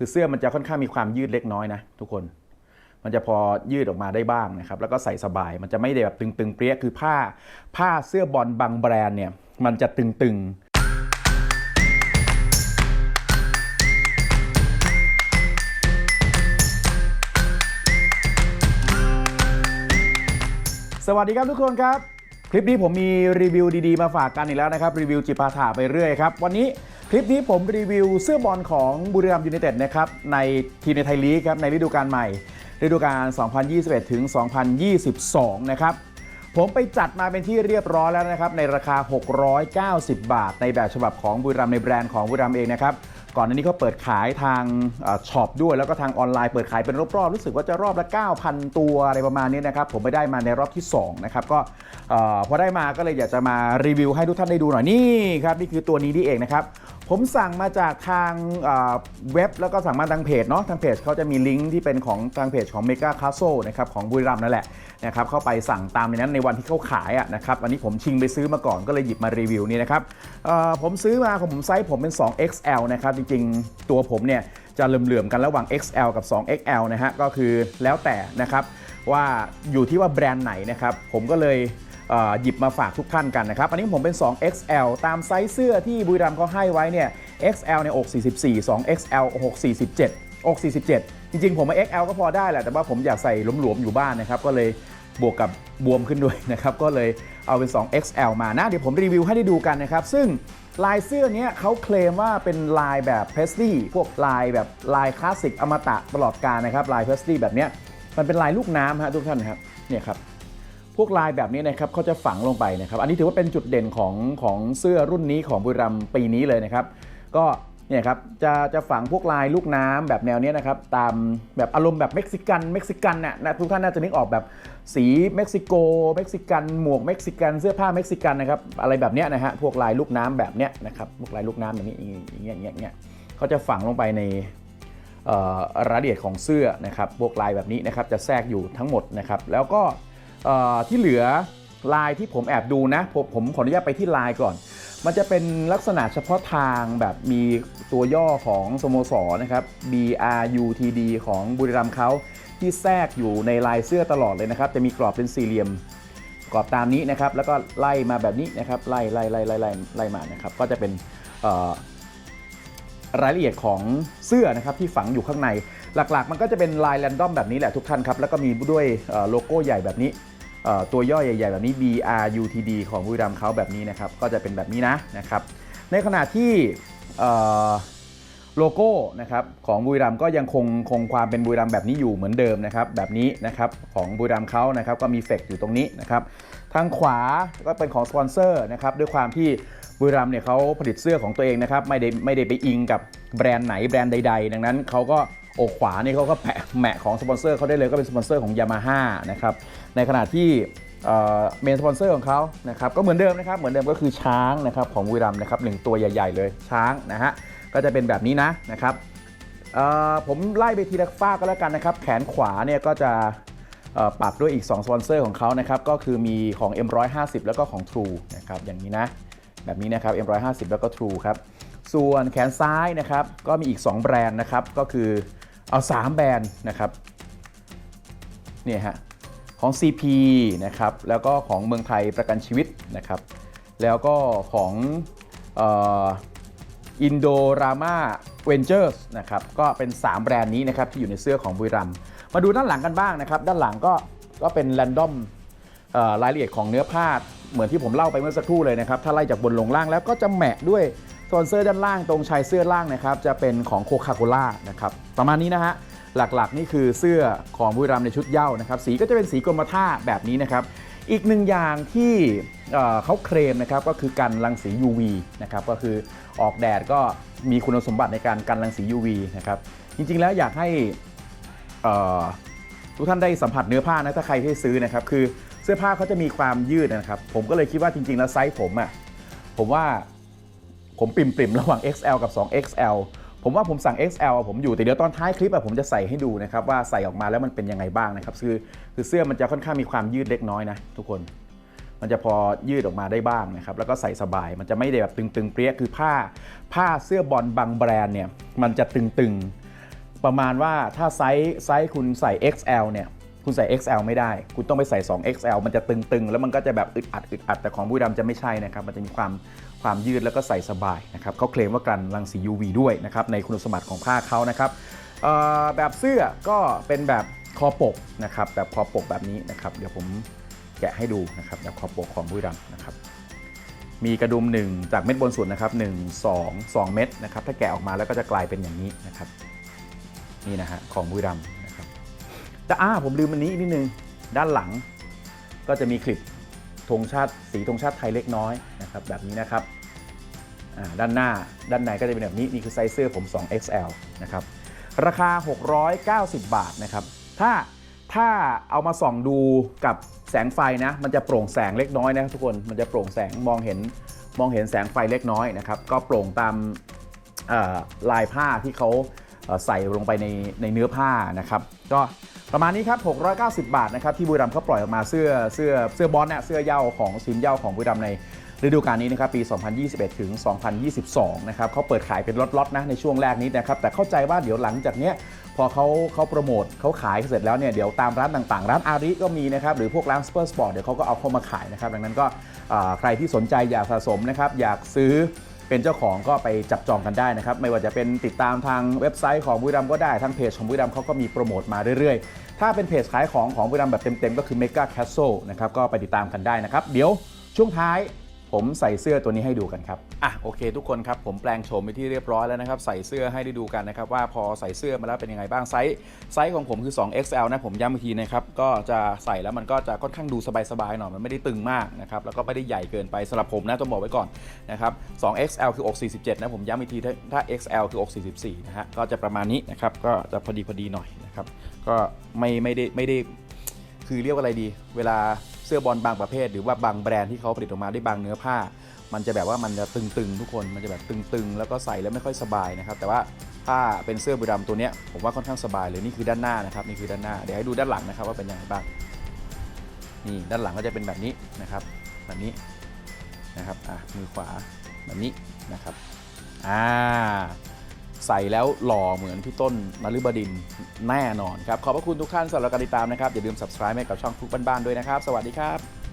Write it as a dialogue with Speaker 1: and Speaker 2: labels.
Speaker 1: คือเสื้อมันจะค่อนข้างมีความยืดเล็กน้อยนะทุกคน มันจะพอยืดออกมาได้บ้างนะครับ แล้วก็ใส่สบาย มันจะไม่ได้แบบตึงๆเปรี้ย คือผ้า ผ้าเสื้อบอลบางแบรนด์เนี่ย มันจะตึงๆสวัสดีครับทุกคนครับ คลิปนี้ผมมีรีวิวดีๆ มาฝากกันอีกแล้วนะครับ รีวิวจิปาถาไปเรื่อยครับ วันนี้ คลิปนี้ผมรีวิวเสื้อบอลของบุรีรัมย์ยูไนเต็ดนะครับในทีมในไทยลีกครับในฤดูกาลใหม่ ฤดูกาล 2021 ถึง 2022 นะครับ ผมไปจัดมาเป็นที่เรียบร้อยแล้วนะครับ ในราคา 690 บาท ในแบบฉบับของบุรีรัมย์ในแบรนด์ของบุรีรัมย์เองนะครับ ก่อนหน้านี้เขาเปิดขายทางช็อปด้วย แล้วก็ทางออนไลน์เปิดขายเป็นรอบๆรู้สึกว่าจะรอบละ 9,000 ตัวอะไรประมาณนี้นะครับผมไปได้มาในรอบที่2นะครับก็พอได้มาก็เลยอยากจะมารีวิวให้ทุกท่านได้ดูหน่อยนี่ครับนี่คือตัวนี้นี่เองนะครับ ผมสั่งมาจากทางเว็บแล้วก็สั่งมาทางเพจเนาะทางเพจเขาจะมีลิงก์ที่เป็นของทางเพจของ Mega c a s t l e นะครับของบุรีรัมย์นั่นแหละนะครับเข้าไปสั่งตามในนั้นในวันที่เขาขายอะนะครับอันนี้ผมชิงไปซื้อมาก่อนก็เลยหยิบมารีวิวนี่นะครับผมซื้อมาของผมไซส์ผมเป็น 2XL นะครับจริงๆ ตัวผมเนี่ยจะเหลื่อมๆกันระหว่าง XL กับ 2XL นะฮะก็คือแล้วแต่นะครับว่าอยู่ที่ว่าแบรนด์ไหนนะครับผมก็เลย หยิบมาฝากทุกท่านกันนะครับ อันนี้ผมเป็น 2XL ตามไซส์เสื้อที่บุรีรัมย์เขาให้ไว้เนี่ย XL ในอก 44 2XL อก 47 อก 47 จริงๆ ผมว่า XL ก็พอได้แหละ แต่ว่าผมอยากใส่หลวมๆ อยู่บ้านนะครับ ก็เลยบวกกับบวมขึ้นด้วยนะครับ ก็เลยเอาเป็น 2XL มานะ เดี๋ยวผมรีวิวให้ได้ดูกันนะครับ ซึ่งลายเสื้อเนี้ยเขาเคลมว่าเป็นลายแบบเพสตี้พวกลายแบบลายคลาสสิกอมตะตลอดกาลนะครับ ลายเพสตี้แบบเนี้ยมันเป็นลายลูกน้ำฮะทุกท่านครับ เนี่ยครับ พวกลายแบบนี้นะครับเขาจะฝังลงไปนะครับ อันนี้ถือว่าเป็นจุดเด่นของของเสื้อรุ่นนี้ของบุรีรัมย์ปีนี้เลยนะครับ ก็เนี่ยครับจะจะฝังพวกลายลูกน้ำแบบแนวนี้นะครับตามแบบอารมณ์แบบเม็กซิกันเม็กซิกันน่ะนะทุกท่านน่าจะนึกออกแบบสีเม็กซิโกเม็กซิกันหมวกเม็กซิกันเสื้อผ้าเม็กซิกันนะครับอะไรแบบเนี้ยนะฮะพวกลายลูกน้ำแบบเนี้ยนะครับพวกลายลูกน้ำแบบนี้อย่างเงี้ยอย่างเงี้ยเงี้ยเขาจะฝังลงไปในรายละเอียดของเสื้อนะครับพวกลายแบบนี้นะครับจะแทรกอยู่ทั้งหมดนะครับแล้วก็ ที่เหลือลายที่ผมแอบดูนะผมผมขออนุญาตไปที่ลายก่อน มันจะเป็นลักษณะเฉพาะทางแบบมีตัวย่อของสโมสรนะครับ BRUTD ของบุรีรัมย์เขาที่แทรกอยู่ในลายเสื้อตลอดเลยนะครับ จะมีกรอบเป็นสี่เหลี่ยมกรอบตามนี้นะครับ แล้วก็ไล่มาแบบนี้นะครับ ไล่ไล่ไล่ไล่ไล่ไล่มานะครับ ก็จะเป็น รายละเอียดของเสื้อนะครับที่ฝังอยู่ข้างใน หลักๆ มันก็จะเป็นลายแรนดอมแบบนี้แหละทุกท่านครับ แล้วก็มีด้วยโลโก้ใหญ่แบบนี้ตัวย่อใหญ่ ๆ แบบนี้ BRUTD ของบุรีรัมย์เขาแบบนี้นะครับ ก็จะเป็นแบบนี้นะนะครับ ในขณะที่โลโก้นะครับของบุรีรัมย์ก็ยังคงคงความเป็นบุรีรัมย์แบบนี้อยู่เหมือนเดิมนะครับแบบนี้นะครับของบุรีรัมย์เขานะครับก็มีเฟกอยู่ตรงนี้นะครับทางขวาก็เป็นของสปอนเซอร์นะครับด้วยความที่บุรีรัมเนี่ยเขาผลิตเสื้อของตัวเองนะครับไม่ได้ไม่ได้ไปอิงกับแบรนด์ไหนแบรนด์ใด ๆ ดังนั้นเขาก็อกขวานี่เขาก็แปะแหมะของสปอนเซอร์เขาได้เลยก็เป็นสปอนเซอร์ของยามาฮ่านะครับในขณะที่เมนสปอนเซอร์ของเขานะครับก็เหมือนเดิมนะครับเหมือนเดิมก็คือช้างนะครับของบุรีรัมนะครับหนึ่งตัวใหญ่ๆเลยช้างนะฮะก็จะเป็นแบบนี้นะนะครับผมไล่ไปทีละฝ้าก็แล้วกันนะครับ แขนขวาเนี่ยก็จะ ปรับด้วยอีก 2 สปอนเซอร์ของเขานะครับ ก็คือมีของ M150 แล้วก็ของ True นะครับ อย่างนี้นะ แบบนี้นะครับ M150 แล้วก็ True ครับ ส่วนแขนซ้ายนะครับ ก็มีอีก 2 แบรนด์นะครับ ก็คือเอา 3 แบรนด์นะครับเนี่ยฮะของ CP นะครับ แล้วก็ของเมืองไทยประกันชีวิตนะครับ แล้วก็ของอินโดรามาเวนเจอร์สนะครับ ก็เป็น 3 แบรนด์นี้นะครับ ที่อยู่ในเสื้อของบุรีรัมย์ มาดูด้านหลังกันบ้างนะครับ ด้านหลังก็ก็เป็นแรนดอมรายละเอียดของเนื้อผ้าเหมือนที่ผมเล่าไปเมื่อสักครู่เลยนะครับ ถ้าไล่จากบนลงล่างแล้วก็จะแมะด้วยสปอนเซอร์ด้านล่างตรงชายเสื้อล่างนะครับ จะเป็นของโคคาโคล่านะครับ ประมาณนี้นะฮะ หลักๆ นี่คือเสื้อของบุรีรัมในชุดเย้านะครับ สีก็จะเป็นสีกรมท่าแบบนี้นะครับ อีกหนึ่งอย่างที่เเขาเคลมนะครับก็คือกันรังสี UV นะครับ ก็คือออกแดดก็มีคุณสมบัติในการกันรังสี UV นะครับ จริงๆ แล้วอยากให้ ทุกท่านได้สัมผัสเนื้อผ้านะถ้าใครที่ซื้อนะครับคือเสื้อผ้าเขาจะมีความยืดนะครับ ผมก็เลยคิดว่าจริง ๆ แล้วไซส์ผมอะ่ะผมว่าผมปริ่มๆระหว่าง XL กับ 2XL ผมว่าผมสั่ง XL ผมอยู่แต่เดี๋ยวตอนท้ายคลิปอะผมจะใส่ให้ดูนะครับว่าใส่ออกมาแล้วมันเป็นยังไงบ้างนะครับคือคือเสื้อมันจะค่อนข้างมีความยืดเล็กน้อยนะทุกคน มันจะพอยืดออกมาได้บ้างนะครับแล้วก็ใส่สบายมันจะไม่ได้แบบตึงๆเปรี้ยคือผ้า ผ้าเสื้อบอลบางแบรนด์เนี่ยมันจะตึง ประมาณว่าถ้าไซส์ไซส์คุณใส่ XL เนี่ยคุณใส่ XL ไม่ได้ คุณต้องไปใส่ 2 XL มันจะตึงๆ แล้วมันก็จะแบบอึดอัดอึดอัด แต่ของบุรีรัมจะไม่ใช่นะครับ มันจะมีความความยืดแล้วก็ใส่สบายนะครับเขาเคลมว่ากันรังสี UV ด้วยนะครับ ในคุณสมบัติของผ้าเขานะครับแบบเสื้อก็เป็นแบบคอปกนะครับ แบบคอปกแบบนี้นะครับ เดี๋ยวผมแกะให้ดูนะครับแบบคอปกของบุรีรัมนะครับ มีกระดุม 1 จากเม็ดบนสุดนะครับ 1 2 2 เม็ดนะครับ ถ้าแกะออกมาแล้วก็จะกลายเป็นอย่างนี้นะครับ นี่นะฮะของบุรีรัมย์นะครับแต่อ้าผมลืมอันนี้นิดนึงด้านหลังก็จะมีคลิปธงชาติสีธงชาติไทยเล็กน้อยนะครับแบบนี้นะครับด้านหน้าด้านในก็จะเป็นแบบนี้ นี่คือไซส์เสื้อผม 2XL นะครับราคา 690 บาทนะครับถ้าถ้าเอามาส่องดูกับแสงไฟนะ มันจะโปร่งแสงเล็กน้อยนะทุกคนมันจะโปร่งแสงมองเห็นมองเห็นแสงไฟเล็กน้อยนะครับ ก็โปร่งตามลายผ้าที่เขา ใส่ลงไปในในเนื้อผ้านะครับ ก็ประมาณนี้ครับ 690 บาทนะครับที่บุรีรัมย์เขาปล่อยออกมาเสื้อเสื้อเสื้อบอลเนี่ยเสื้อเย้าของทีมเย้าของบุรีรัมย์ในฤดูกาลนี้นะครับปี 2021 ถึง 2022 นะครับเขาเปิดขายเป็นล็อตๆนะในช่วงแรกนี้นะครับแต่เข้าใจว่าเดี๋ยวหลังจากเนี้ยพอเขาเขาโปรโมทเขาขายเสร็จแล้วเนี่ยเดี๋ยวตามร้านต่างๆ ร้านอาริก็มีนะครับหรือพวกร้านสเปอร์สปอร์ตเดี๋ยวเขาก็เอาเข้ามาขายนะครับดังนั้นก็ใครที่สนใจอยากสะสมนะครับอยากซื้อ เป็นเจ้าของก็ไปจับจองกันได้นะครับ ไม่ว่าจะเป็นติดตามทางเว็บไซต์ของบุรีรัมก็ได้ทางเพจของบุรีรัมเขาก็มีโปรโมทมาเรื่อยๆ ถ้าเป็นเพจขายของของบุรีรัมแบบเต็มๆ ก็คือ Mega Castle นะครับก็ไปติดตามกันได้นะครับ เดี๋ยวช่วงท้าย ผมใส่เสื้อตัวนี้ให้ดูกันครับ อะโอเค ทุกคนครับผมแปลงโฉมไปที่เรียบร้อยแล้วนะครับใส่เสื้อให้ได้ดูกันนะครับว่าพอใส่เสื้อมาแล้วเป็นยังไงบ้างไซส์ไซส์ของผมคือ 2XL นะผมย้ำอีกทีนะครับก็จะใส่แล้วมันก็จะค่อนข้างดูสบายๆหน่อยมันไม่ได้ตึงมากนะครับแล้วก็ไม่ได้ใหญ่เกินไปสำหรับผมนะต้องบอกไว้ก่อนนะครับ 2XL คืออก 47 นะผมย้ำอีกทีถ้าถ้า XL คืออก44นะฮะก็จะประมาณนี้นะครับก็จะพอดีพอดีหน่อยนะครับก็ไม่ไม่ได้ไม่ได้คือเรียกว่าอะไรดี เวลา เสื้อบอลบางประเภท หรือว่าบางแบรนด์ที่เขาผลิตออกมาได้บางเนื้อผ้า มันจะแบบว่ามันจะตึงๆ ทุกคนมันจะแบบตึงๆ แล้วก็ใส่แล้วไม่ค่อยสบายนะครับแต่ว่าถ้าเป็นเสื้อบุรีรัมย์ตัวเนี้ยผมว่าค่อนข้างสบายเลยนี่คือด้านหน้านะครับนี่คือด้านหน้าเดี๋ยวให้ดูด้านหลังนะครับว่าเป็นยังไงบ้างนี่ด้านหลังก็จะเป็นแบบนี้นะครับ แบบนี้นะครับอะมือขวาแบบนี้นะครับอ่า ใส่แล้วหล่อเหมือนพี่ต้นนฤบดินแน่นอนครับ ขอบพระคุณทุกท่านสำหรับการติดตามนะครับ อย่าลืม subscribe ให้กับช่องทุกบ้านๆด้วยนะครับ สวัสดีครับ